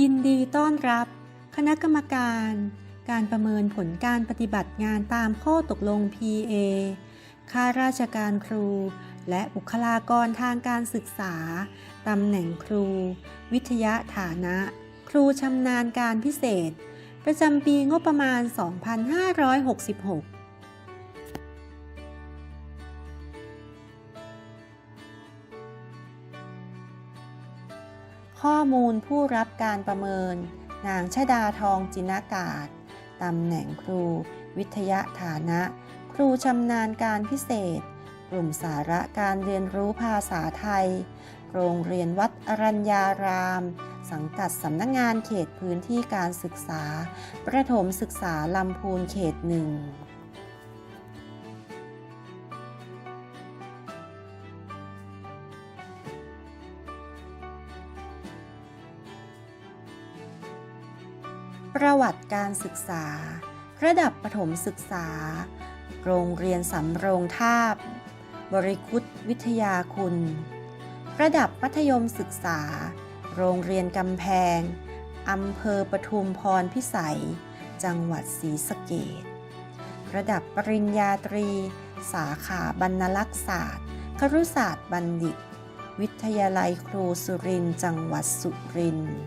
ยินดีต้อนรับ คณะกรรมการ การประเมินผลการปฏิบัติงานตามข้อตกลง PA ข้าราชการครู และบุคลากรทางการศึกษา ตำแหน่งครู วิทยาฐานะ ครูชำนาญการพิเศษ ประจำปีงบประมาณ 2566 ข้อมูลผู้รับการประเมิน นางชดาทองจินากาศตำแหน่งครู วิทยาฐานะ ครูชำนาญการพิเศษ กลุ่มสาระการเรียนรู้ภาษาไทย โรงเรียนวัดอรัญญาราม สังกัดสำนักงงานเขตพื้นที่การศึกษา ประถมศึกษาลำพูนเขตหนึ่ง ประวัติการศึกษา ระดับประถมศึกษา โรงเรียนสำโรงทาบบริคุตวิทยาคุณ ระดับมัธยมศึกษา โรงเรียนกำแพงอำเภอปทุมพรพิสัย จังหวัดศรีสะเกษระดับปริญญาตรี สาขาบรรณลักษศาสตร์ครุศาสตร์บัณฑิต วิทยาลัยครูสุรินทร์จังหวัดสุรินทร์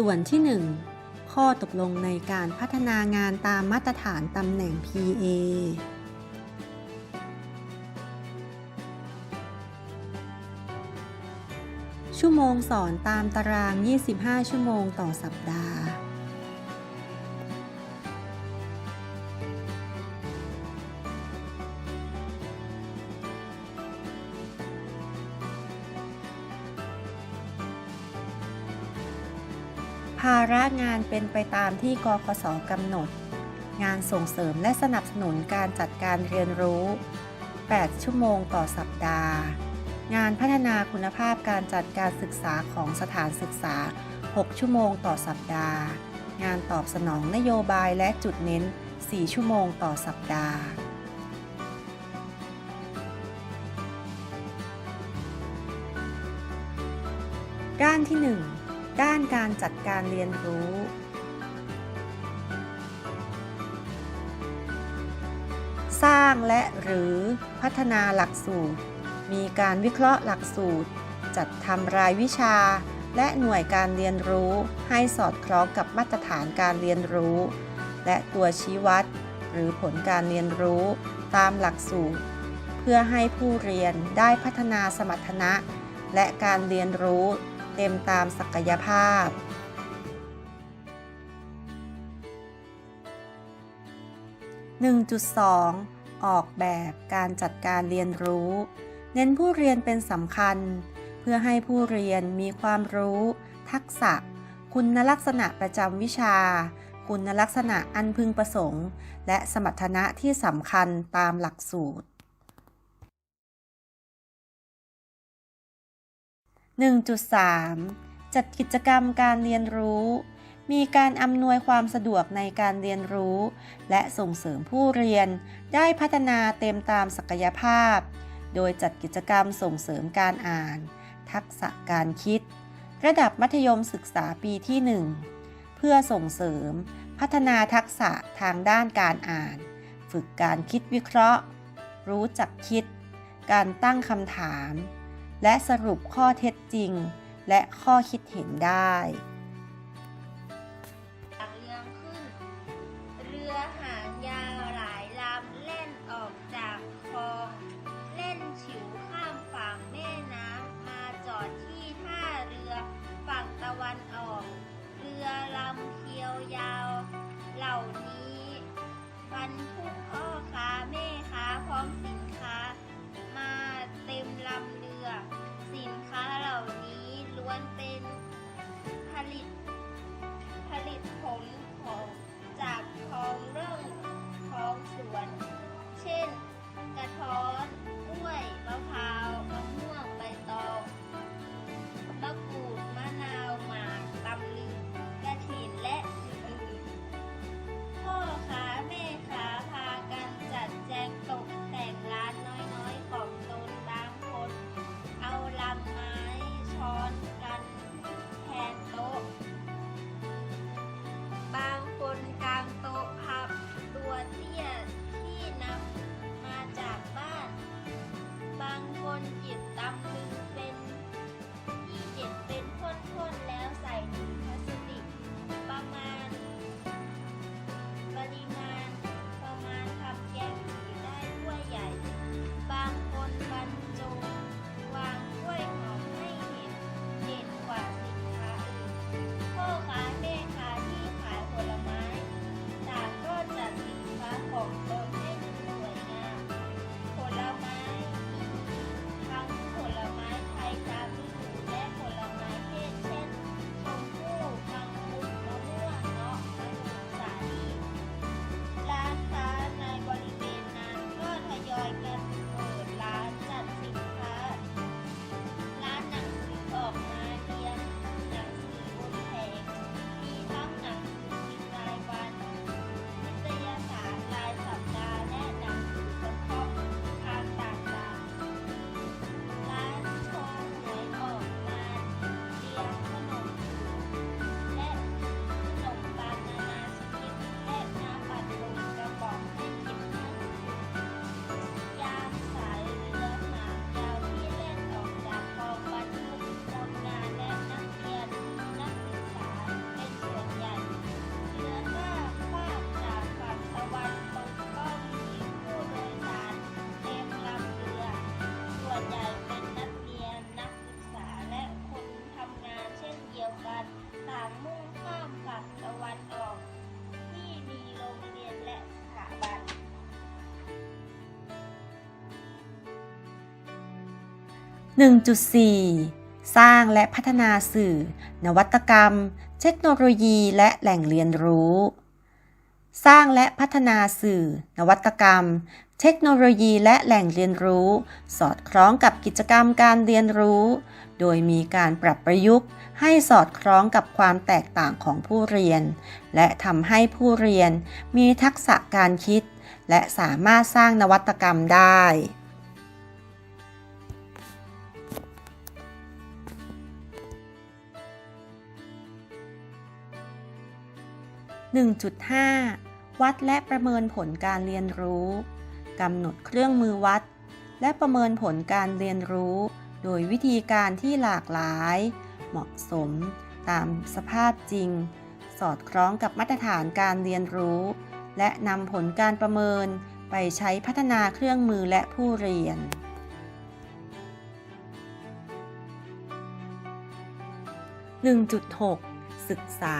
ส่วนที่ 1 ข้อตกลงในการพัฒนางานตามมาตรฐานตำแหน่ง PA ชั่วโมงสอนตามตาราง 25 ชั่วโมงต่อสัปดาห์ ระงานเป็นไปตามที่กคสกำหนด งานส่งเสริมและสนับสนุนการจัดการเรียนรู้ 8 ชั่วโมงต่อสัปดาห์ งานพัฒนาคุณภาพการจัดการศึกษาของสถานศึกษา 6 ชั่วโมงต่อสัปดาห์ งานตอบสนองนโยบายและจุดเน้น 4 ชั่วโมงต่อสัปดาห์ด้านที่ 1 ด้านการจัดการเรียนรู้ สร้างและหรือพัฒนาหลักสูตร มีการวิเคราะห์หลักสูตร จัดทำรายวิชา และหน่วยการเรียนรู้ให้สอดคล้องกับมาตรฐานการเรียนรู้ และตัวชี้วัด หรือผลการเรียนรู้ตามหลักสูตร เพื่อให้ผู้เรียนได้พัฒนาสมรรถนะ และการเรียนรู้ เต็มตามศักยภาพ 1.2 ออกแบบการจัดการเรียนรู้ เน้นผู้เรียนเป็นสำคัญ เพื่อให้ผู้เรียนมีความรู้ ทักษะ คุณลักษณะประจำวิชา คุณลักษณะอันพึงประสงค์ และสมรรถนะที่สำคัญตามหลักสูตร 1.3 จัดกิจกรรมการเรียนรู้ มีการอำนวยความสะดวกในการเรียนรู้ และส่งเสริมผู้เรียน ได้พัฒนาเต็มตามศักยภาพ โดยจัดกิจกรรมส่งเสริมการอ่าน ทักษะการคิด ระดับมัธยมศึกษาปีที่ 1 เพื่อส่งเสริม พัฒนาทักษะทางด้านการอ่าน ฝึกการคิดวิเคราะห์ รู้จักคิด การตั้งคำถาม และสรุปข้อเท็จจริง และข้อคิดเห็นได้ 1.4 สร้างและพัฒนาสื่อ นวัตกรรม เทคโนโลยีและแหล่งเรียนรู้ สร้างและพัฒนาสื่อ นวัตกรรม เทคโนโลยีและแหล่งเรียนรู้ สอดคล้องกับกิจกรรมการเรียนรู้ โดยมีการปรับประยุกต์ ให้สอดคล้องกับความแตกต่างของผู้เรียน และทำให้ผู้เรียนมีทักษะการคิด และสามารถสร้างนวัตกรรมได้ 1.5 วัดและประเมินผลการเรียนรู้กำหนดเครื่องมือวัด และประเมินผลการเรียนรู้ โดยวิธีการที่หลากหลาย เหมาะสม ตามสภาพจริง สอดคล้องกับมาตรฐานการเรียนรู้ และนำผลการประเมินไปใช้พัฒนาเครื่องมือและผู้เรียน 1.6 ศึกษา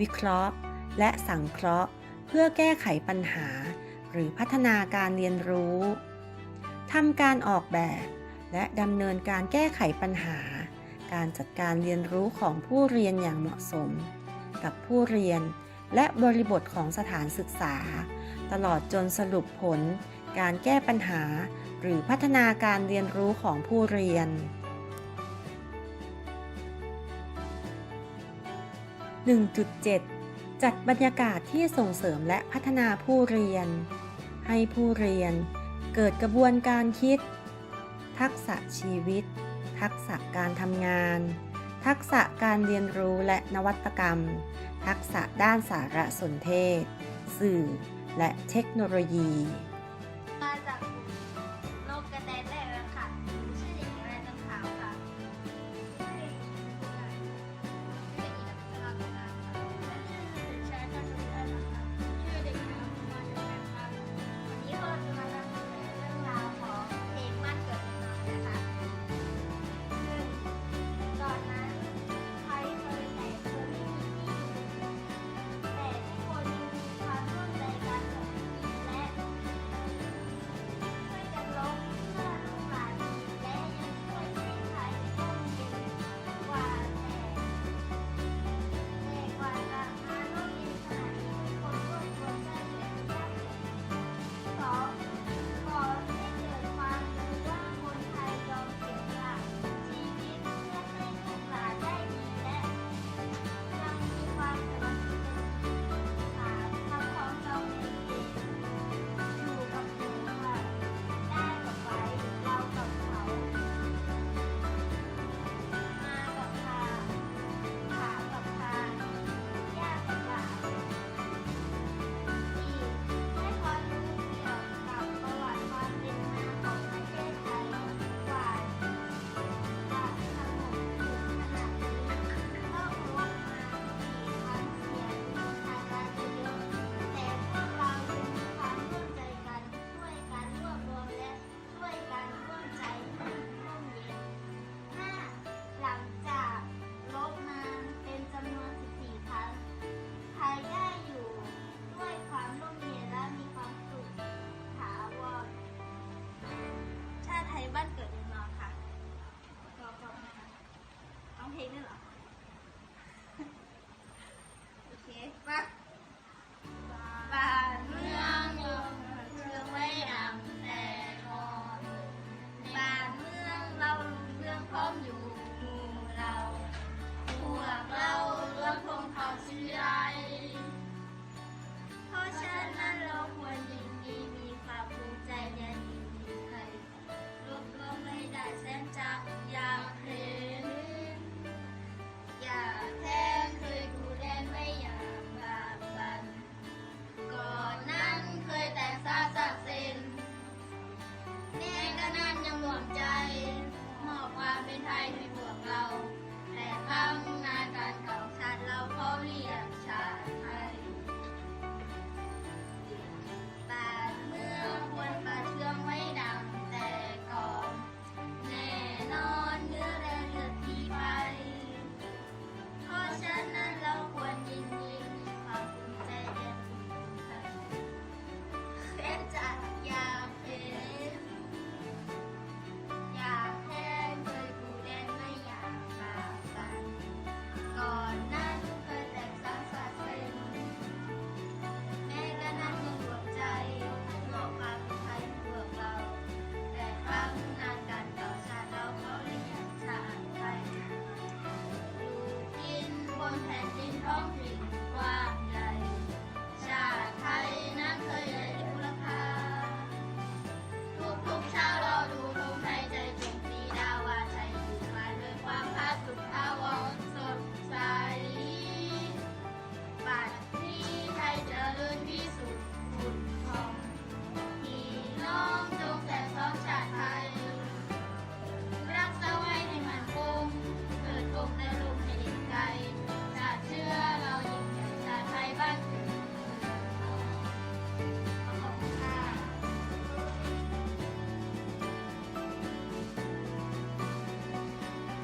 วิเคราะห์ และสังเคราะห์ เพื่อแก้ไขปัญหา หรือพัฒนาการเรียนรู้ทำการออกแบบ และดำเนินการแก้ไขปัญหา การจัดการเรียนรู้ของผู้เรียนอย่างเหมาะสม กับผู้เรียน และบริบทของสถานศึกษา ตลอดจนสรุปผล การแก้ปัญหา หรือพัฒนาการเรียนรู้ของผู้เรียน 1.7 จัดบรรยากาศที่ส่งเสริมและพัฒนาผู้เรียน ให้ผู้เรียนเกิดกระบวนการคิด ทักษะชีวิต ทักษะการทำงาน ทักษะการเรียนรู้และนวัตกรรม ทักษะด้านสารสนเทศ สื่อ และเทคโนโลยี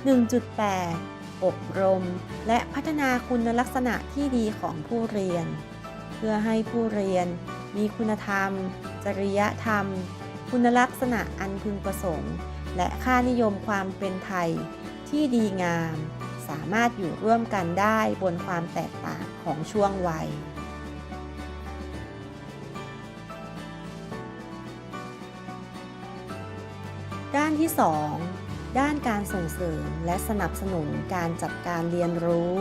1.8 อบรม และพัฒนาคุณลักษณะที่ดีของผู้เรียน เพื่อให้ผู้เรียนมีคุณธรรม จริยธรรม คุณลักษณะอันพึงประสงค์ และค่านิยมความเป็นไทยที่ดีงาม สามารถอยู่ร่วมกันได้บนความแตกต่างของช่วงวัยด้านที่ 2 ด้านการส่งเสริมและสนับสนุนการจัดการเรียนรู้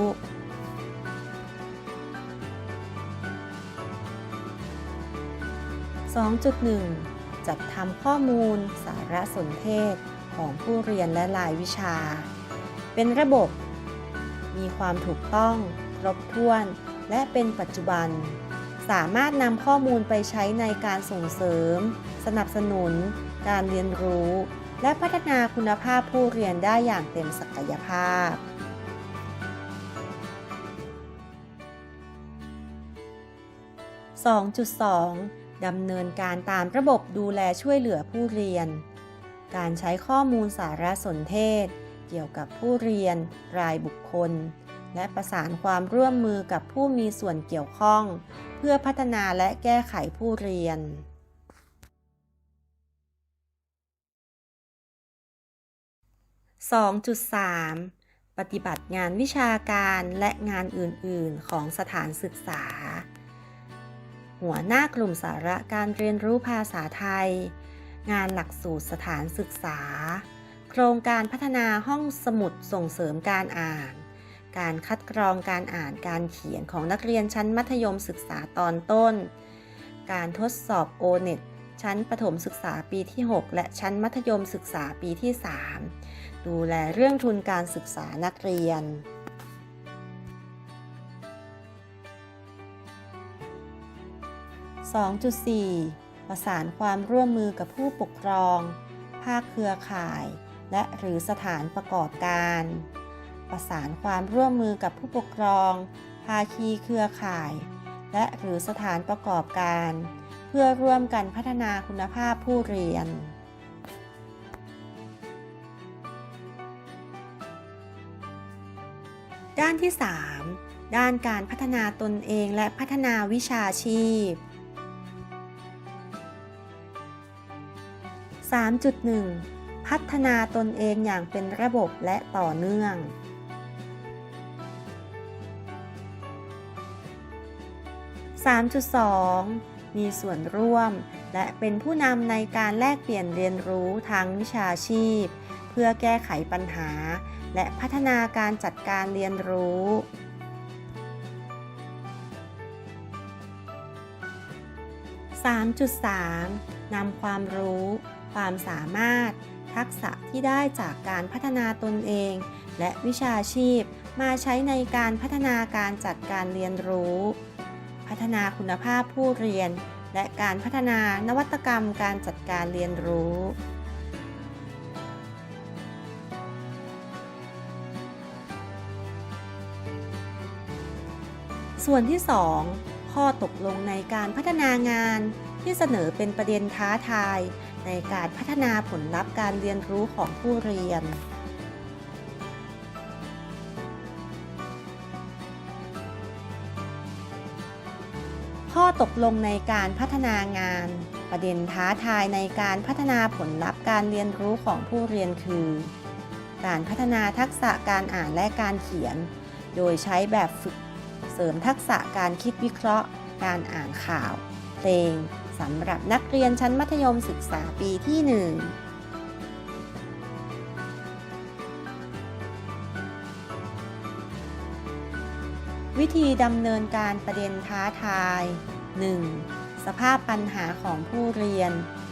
2.1 จัดทำข้อมูล สารสนเทศของผู้เรียนและรายวิชา เป็นระบบ มีความถูกต้องครบถ้วน และเป็นปัจจุบัน สามารถนำข้อมูลไปใช้ในการส่งเสริม สนับสนุน การเรียนรู้ และพัฒนาคุณภาพผู้เรียนได้อย่างเต็มศักยภาพ2.2 ดำเนินการตามระบบดูแลช่วยเหลือผู้เรียน การใช้ข้อมูลสารสนเทศ เกี่ยวกับผู้เรียน รายบุคคล และประสานความร่วมมือกับผู้มีส่วนเกี่ยวข้อง เพื่อพัฒนาและแก้ไขผู้เรียน 2.3 ปฏิบัติงานวิชาการและงานอื่น ๆ ของสถานศึกษา หัวหน้ากลุ่มสาระการเรียนรู้ภาษาไทย งานหลักสูตรสถานศึกษา โครงการพัฒนาห้องสมุดส่งเสริมการอ่าน การคัดกรองการอ่านการเขียนของนักเรียนชั้นมัธยมศึกษาตอนต้น การทดสอบ o n e t ชั้นประถมศึกษาปีที่ 6 และชั้นมัธยมศึกษาปีที่ 3 ดูแลเรื่องทุนการศึกษานักเรียน 2.4 ประสานความร่วมมือกับผู้ปกครอง ภาคเครือข่าย และหรือสถานประกอบการ ประสานความร่วมมือกับผู้ปกครอง ภาคีเครือข่าย และหรือสถานประกอบการ พื่อร่วมกันพัฒนาคุณภาพผู้เรียนด้านที่ 3 ด้านการพัฒนาตนเองและพัฒนาวิชาชีพ 3.1 พัฒนาตนเองอย่างเป็นระบบและต่อเนื่อง 3.2 มีส่วนร่วม และเป็นผู้นำในการแลกเปลี่ยนเรียนรู้ทางวิชาชีพ เพื่อแก้ไขปัญหา และพัฒนาการจัดการเรียนรู้3.3นำความรู้ ความสามารถ ทักษะที่ได้จากการพัฒนาตนเอง และวิชาชีพ มาใช้ในการพัฒนาการจัดการเรียนรู้ พัฒนาคุณภาพผู้เรียน และการพัฒนานวัตกรรมการจัดการเรียนรู้ส่วนที่ 2 ข้อตกลงในการพัฒนางานที่เสนอเป็นประเด็นท้าทาย ในการพัฒนาผลลัพธ์การเรียนรู้ของผู้เรียน ตกลงในการพัฒนางาน ประเด็นท้าทายในการพัฒนาผลลัพธ์การเรียนรู้ของผู้เรียนคือ การพัฒนาทักษะการอ่านและการเขียน โดยใช้แบบฝึกเสริมทักษะการคิดวิเคราะห์ การอ่านข่าว เพลงสำหรับนักเรียนชั้นมัธยมศึกษาปีที่ 1วิธีดำเนินการประเด็นท้าทาย 1. สภาพปัญหาของผู้เรียน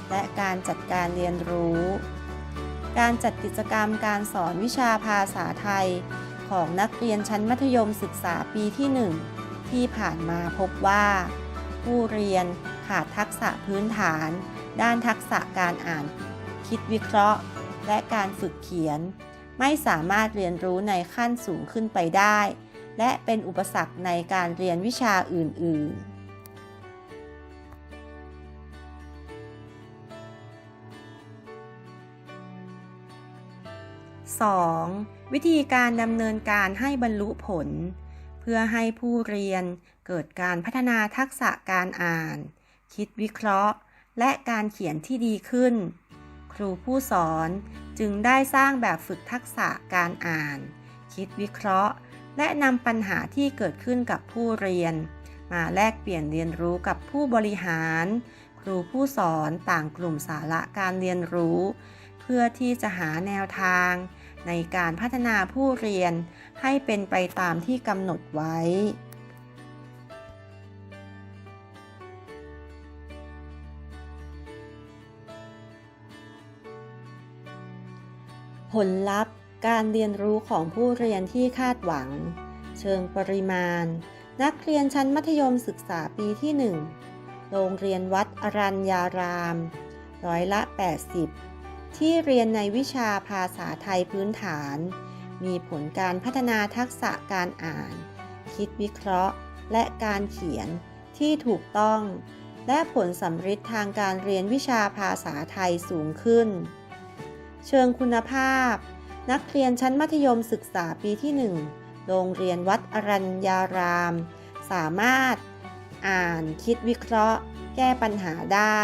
และการจัดการเรียนรู้ การจัดกิจกรรมการสอนวิชาภาษาไทย ของนักเรียนชั้นมัธยมศึกษาปีที่ 1 ที่ผ่านมาพบว่า ผู้เรียนขาดทักษะพื้นฐาน ด้านทักษะการอ่าน คิดวิเคราะห์ และการฝึกเขียน ไม่สามารถเรียนรู้ในขั้นสูงขึ้นไปได้ และเป็นอุปสรรคในการเรียนวิชาอื่น ๆ 2. วิธีการดำเนินการให้บรรลุผล เพื่อให้ผู้เรียนเกิดการพัฒนาทักษะการอ่าน คิดวิเคราะห์ และการเขียนที่ดีขึ้น ครูผู้สอนจึงได้สร้างแบบฝึกทักษะการอ่าน คิดวิเคราะห์ และนำปัญหาที่เกิดขึ้นกับผู้เรียน มาแลกเปลี่ยนเรียนรู้กับผู้บริหาร ครูผู้สอนต่างกลุ่มสาระการเรียนรู้ เพื่อที่จะหาแนวทาง ในการพัฒนาผู้เรียนให้เป็นไปตามที่กำหนดไว้ ผลลัพธ์การเรียนรู้ของผู้เรียนที่คาดหวัง เชิงปริมาณ นักเรียนชั้นมัธยมศึกษาปีที่ 1 โรงเรียนวัดอรัญญาราม ร้อยละ 80 ที่เรียนในวิชาภาษาไทยพื้นฐาน มีผลการพัฒนาทักษะการอ่าน คิดวิเคราะห์ และการเขียนที่ถูกต้อง และผลสำฤทธิ์ทางการเรียนวิชาภาษาไทยสูงขึ้น เชิงคุณภาพ นักเรียนชั้นมัธยมศึกษาปีที่ 1 โรงเรียนวัดอรัญญาราม สามารถ อ่านคิดวิเคราะห์ แก้ปัญหาได้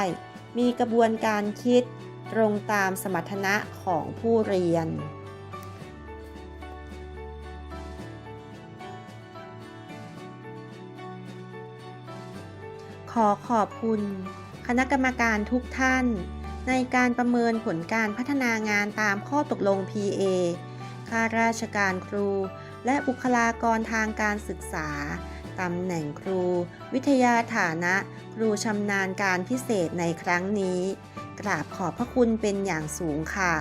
มีกระบวนการคิด ตรงตามสมรรถนะของผู้เรียน ขอขอบคุณ คณะกรรมการทุกท่าน ในการประเมินผลการพัฒนางานตามข้อตกลง PA ข้าราชการครู และบุคลากรทางการศึกษาตำแหน่งครู วิทยาฐานะ ครูชำนาญการพิเศษในครั้งนี้ กราบขอบพระคุณเป็นอย่างสูงค่ะ